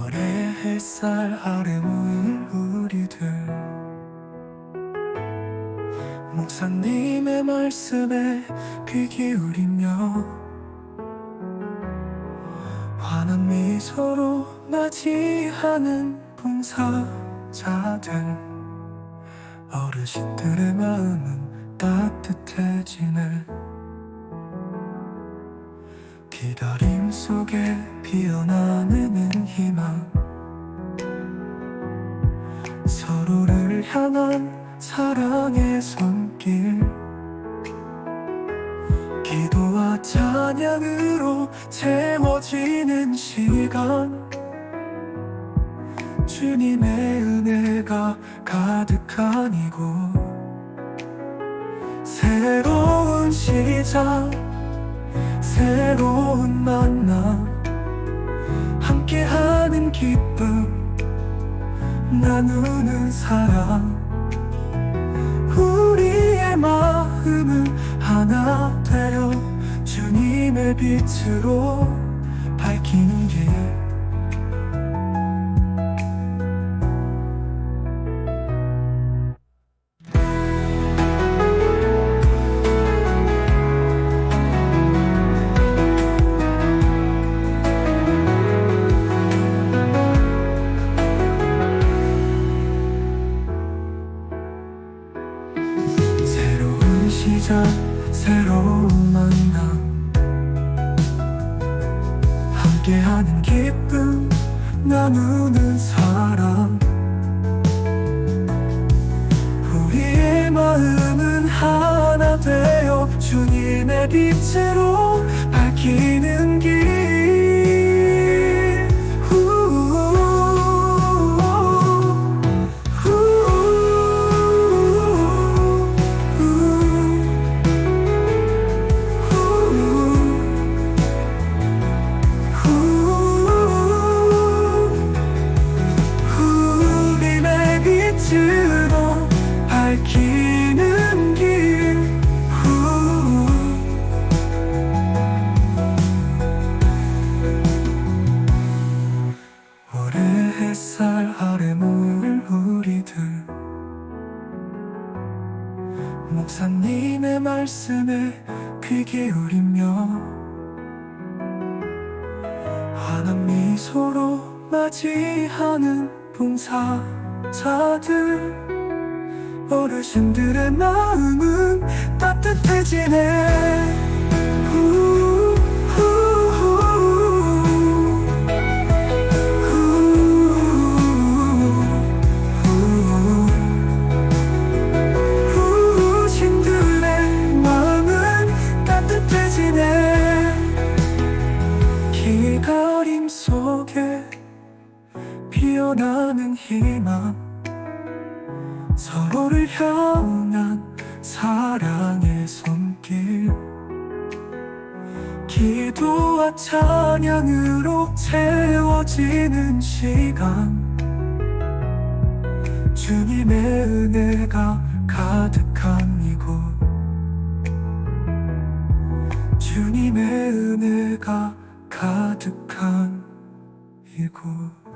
올해 햇살 아래 모일 우리들. 목사님의 말씀에 귀 기울이며 환한 미소로 맞이하는 봉사자들. 어르신들의 마음은 따뜻해지네. 기다림 속에 피어나 향한 사랑의 손길. 기도와 찬양으로 채워지는 시간. 주님의 은혜가 가득한 이곳 새로운 시작 새로운 만남 함께하는 기쁨 나누는 사랑 마음을 하나 되어 주님의 빛으로 새로운 만남. 함께하는 기쁨, 나누는 사랑. 우리의 마음은 하나 되어 주님의 빛으로 밝히는 목사님의 말씀에 귀 기울이며 환한 미소로 맞이하는 봉사자들 어르신들의 마음은 따뜻해지네 피어나는 희망. 서로를 향한 사랑의 손길. 기도와 찬양으로 채워지는 시간. 주님의 은혜가 가득한 이곳. 주님의 은혜가 가득한 이곳